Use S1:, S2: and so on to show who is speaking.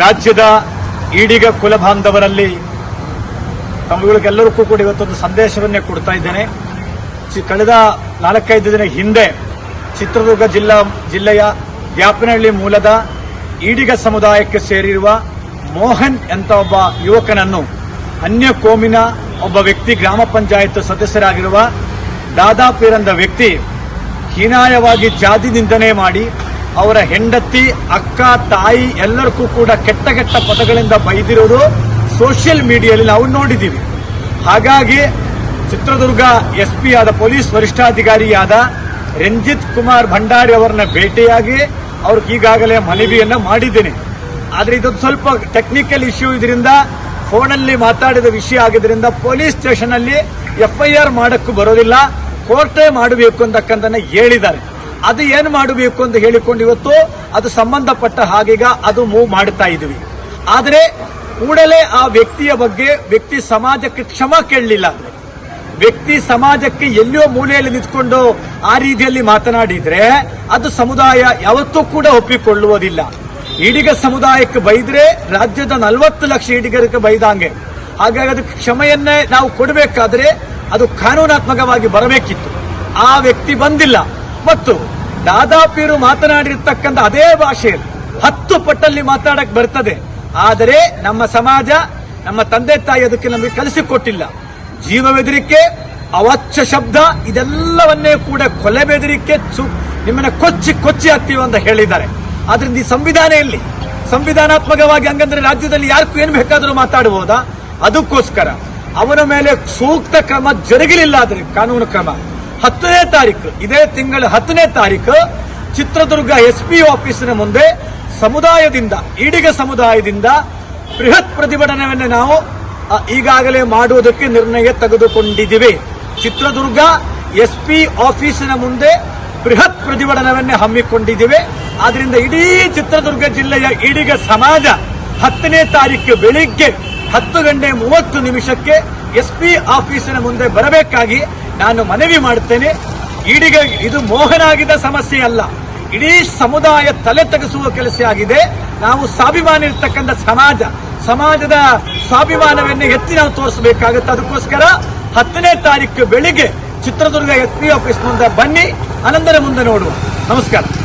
S1: ರಾಜ್ಯದ ಈಡಿಗ ಕುಲಬಾಂಧವರಲ್ಲಿ ತಮ್ಮಗಳಿಗೆಲ್ಲರಿಗೂ ಕೂಡ ಇವತ್ತೊಂದು ಸಂದೇಶವನ್ನೇ ಕೊಡ್ತಾ ಇದ್ದೇನೆ. ಕಳೆದ ನಾಲ್ಕೈದು ದಿನ ಹಿಂದೆ ಚಿತ್ರದುರ್ಗ ಜಿಲ್ಲಾ, ಜಿಲ್ಲೆಯ ವ್ಯಾಪನಹಳ್ಳಿ ಮೂಲದ ಈಡಿಗ ಸಮುದಾಯಕ್ಕೆ ಸೇರಿರುವ ಮೋಹನ್ ಅಂತ ಒಬ್ಬ ಯುವಕನನ್ನು ಅನ್ಯ ಕೋಮಿನ ಒಬ್ಬ ವ್ಯಕ್ತಿ, ಗ್ರಾಮ ಪಂಚಾಯತ್ ಸದಸ್ಯರಾಗಿರುವ ದಾದಾಪೀರ್ ಎಂದ ವ್ಯಕ್ತಿ ಹೀನಾಯವಾಗಿ ಜಾತಿ ನಿಂದನೆ ಮಾಡಿ ಅವರ ಹೆಂಡತಿ, ಅಕ್ಕ, ತಾಯಿ ಎಲ್ಲರಿಗೂ ಕೂಡ ಕೆಟ್ಟ ಕೆಟ್ಟ ಪದಗಳಿಂದ ಬೈದಿರೋದು ಸೋಷಿಯಲ್ ಮೀಡಿಯಾದಲ್ಲಿ ನಾವು ನೋಡಿದ್ದೀವಿ ಹಾಗಾಗಿ ಚಿತ್ರದುರ್ಗ ಎಸ್ ಪಿ ಆದ ಪೊಲೀಸ್ ವರಿಷ್ಠಾಧಿಕಾರಿಯಾದ ರಂಜಿತ್ ಕುಮಾರ್ ಭಂಡಾರಿ ಅವರನ್ನ ಭೇಟಿಯಾಗಿ ಅವ್ರಿಗೆ ಈಗಾಗಲೇ ಮನವಿಯನ್ನ ಮಾಡಿದ್ದೇನೆ. ಆದ್ರೆ ಇದೊಂದು ಸ್ವಲ್ಪ ಟೆಕ್ನಿಕಲ್ ಇಶ್ಯೂ ಇದರಿಂದ ಫೋನಲ್ಲಿ ಮಾತಾಡಿದ ವಿಷಯ ಆಗಿದ್ದರಿಂದ ಪೊಲೀಸ್ ಸ್ಟೇಷನ್ ಅಲ್ಲಿ ಎಫ್ಐಆರ್ ಮಾಡಕ್ಕೂ ಬರೋದಿಲ್ಲ ಕೋರ್ಟೇ ಮಾಡಬೇಕು ಅಂತಕ್ಕಂಥ ಹೇಳಿದ್ದಾರೆ. ಅದು ಏನು ಮಾಡಬೇಕು ಅಂತ ಹೇಳಿಕೊಂಡು ಇವತ್ತು ಅದು ಸಂಬಂಧಪಟ್ಟ ಹಾಗೀಗ ಅದು ಮೂವ್ ಮಾಡ್ತಾ ಇದ್ವಿ. ಆದರೆ ಕೂಡಲೇ ಆ ವ್ಯಕ್ತಿಯ ಬಗ್ಗೆ ವ್ಯಕ್ತಿ ಸಮಾಜಕ್ಕೆ ಕ್ಷಮ ಕೇಳಲಿಲ್ಲ ಅಂದ್ರೆ, ವ್ಯಕ್ತಿ ಸಮಾಜಕ್ಕೆ ಎಲ್ಲಿಯೋ ಮೂಲೆಯಲ್ಲಿ ನಿಂತ್ಕೊಂಡು ಆ ರೀತಿಯಲ್ಲಿ ಮಾತನಾಡಿದ್ರೆ ಅದು ಸಮುದಾಯ ಯಾವತ್ತೂ ಕೂಡ ಒಪ್ಪಿಕೊಳ್ಳುವುದಿಲ್ಲ. ಈಡಿಗ ಸಮುದಾಯಕ್ಕೆ ಬೈದ್ರೆ ರಾಜ್ಯದ ನಲವತ್ತು ಲಕ್ಷ ಈಡಿಗರಿಗೆ ಬೈದಂಗೆ. ಹಾಗಾಗಿ ಅದಕ್ಕೆ ಕ್ಷಮೆಯನ್ನೇ ನಾವು ಕೊಡಬೇಕಾದ್ರೆ ಅದು ಕಾನೂನಾತ್ಮಕವಾಗಿ ಬರಬೇಕಿತ್ತು. ಆ ವ್ಯಕ್ತಿ ಬಂದಿಲ್ಲ. ಮತ್ತು ದಾದಾಪೀರು ಮಾತನಾಡಿರ್ತಕ್ಕಂಥ ಅದೇ ಭಾಷೆಯಲ್ಲಿ ಹತ್ತು ಪಟ್ಟಲ್ಲಿ ಮಾತಾಡಕ್ ಬರ್ತದೆ. ಆದರೆ ನಮ್ಮ ಸಮಾಜ, ನಮ್ಮ ತಂದೆ ತಾಯಿ ಅದಕ್ಕೆ ನಮಗೆ ಕಲಿಸಿಕೊಟ್ಟಿಲ್ಲ ಜೀವ ಬೆದರಿಕೆ ಅವಚ್ಚ ಶಬ್ದ, ಇದೆಲ್ಲವನ್ನೇ ಕೂಡ ಕೊಲೆ ಬೆದರಿಕೆ ನಿಮ್ಮನ್ನ ಕೊಚ್ಚಿ ಕೊಚ್ಚಿ ಹಾಕ್ತೀವಿ ಅಂತ ಹೇಳಿದ್ದಾರೆ. ಆದ್ರಿಂದ ಈ ಸಂವಿಧಾನ ಇಲ್ಲಿ ಸಂವಿಧಾನಾತ್ಮಕವಾಗಿ ಹಂಗಂದ್ರೆ ರಾಜ್ಯದಲ್ಲಿ ಯಾರಿಗೂ ಏನು ಬೇಕಾದರೂ ಮಾತಾಡಬಹುದಾ ಅದಕ್ಕೋಸ್ಕರ ಅವನ ಮೇಲೆ ಸೂಕ್ತ ಕ್ರಮ ಜರುಗಲಿಲ್ಲ ಆದರೆ ಕಾನೂನು ಕ್ರಮ. ಹತ್ತನೇ ತಾರೀಕು, ಇದೇ ತಿಂಗಳ ಹತ್ತನೇ ತಾರೀಕು, ಚಿತ್ರದುರ್ಗ ಎಸ್ ಪಿ ಆಫೀಸಿನ ಮುಂದೆ ಸಮುದಾಯದಿಂದ, ಈಡಿಗ ಸಮುದಾಯದಿಂದ ಬೃಹತ್ ಪ್ರತಿಭಟನೆಯನ್ನು ನಾವು ಈಗಾಗಲೇ ಮಾಡುವುದಕ್ಕೆ ನಿರ್ಣಯ ತೆಗೆದುಕೊಂಡಿದ್ದೀವಿ. ಚಿತ್ರದುರ್ಗ ಎಸ್ ಪಿ ಆಫೀಸಿನ ಮುಂದೆ ಬೃಹತ್ ಪ್ರತಿಭಟನೆಯನ್ನೇ ಹಮ್ಮಿಕೊಂಡಿದ್ದೇವೆ. ಆದ್ರಿಂದ ಇಡೀ ಚಿತ್ರದುರ್ಗ ಜಿಲ್ಲೆಯ ಈಡಿಗ ಸಮಾಜ ಹತ್ತನೇ ತಾರೀಕು ಬೆಳಿಗ್ಗೆ ಹತ್ತು ಗಂಟೆ ಮೂವತ್ತು ನಿಮಿಷಕ್ಕೆ ಎಸ್ ಪಿ ಆಫೀಸಿನ ಮುಂದೆ ಬರಬೇಕಾಗಿ ನಾನು ಮನವಿ ಮಾಡುತ್ತೇನೆ. ಇಡೀಗ ಇದು ಮೋಹನಾಗಿದ್ದ ಸಮಸ್ಯೆ ಅಲ್ಲ. ಇಡೀ ಸಮುದಾಯ ತಲೆ ತೆಗೆಸುವ ಕೆಲಸ ಆಗಿದೆ. ನಾವು ಸ್ವಾಭಿಮಾನ ಇರ್ತಕ್ಕಂಥ ಸಮಾಜ, ಸಮಾಜದ ಸ್ವಾಭಿಮಾನವನ್ನು ಎತ್ತಿ ನಾವು ತೋರಿಸಬೇಕಾಗುತ್ತೆ. ಅದಕ್ಕೋಸ್ಕರ ಹತ್ತನೇ ತಾರೀಕು ಬೆಳಿಗ್ಗೆ ಚಿತ್ರದುರ್ಗ ಎಸ್ ಪಿ ಆಫೀಸ್ ಮುಂದೆ ಬನ್ನಿ. ಅನಂತರ ಮುಂದೆ ನೋಡುವ. ನಮಸ್ಕಾರ.